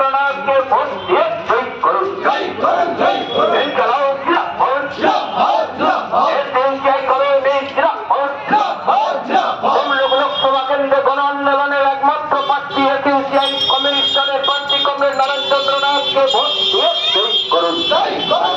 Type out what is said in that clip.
রবীন্দ্রনাথকে ভোট দিয়ে জয়ী করুন জয় করুন জয় করুন এই চালাও কমিউনিস্ট দলের প্রার্থী কমরেড নারায়ণ চন্দ্রনাথকে ভোট দিয়ে জয়ী করুন জয় করুন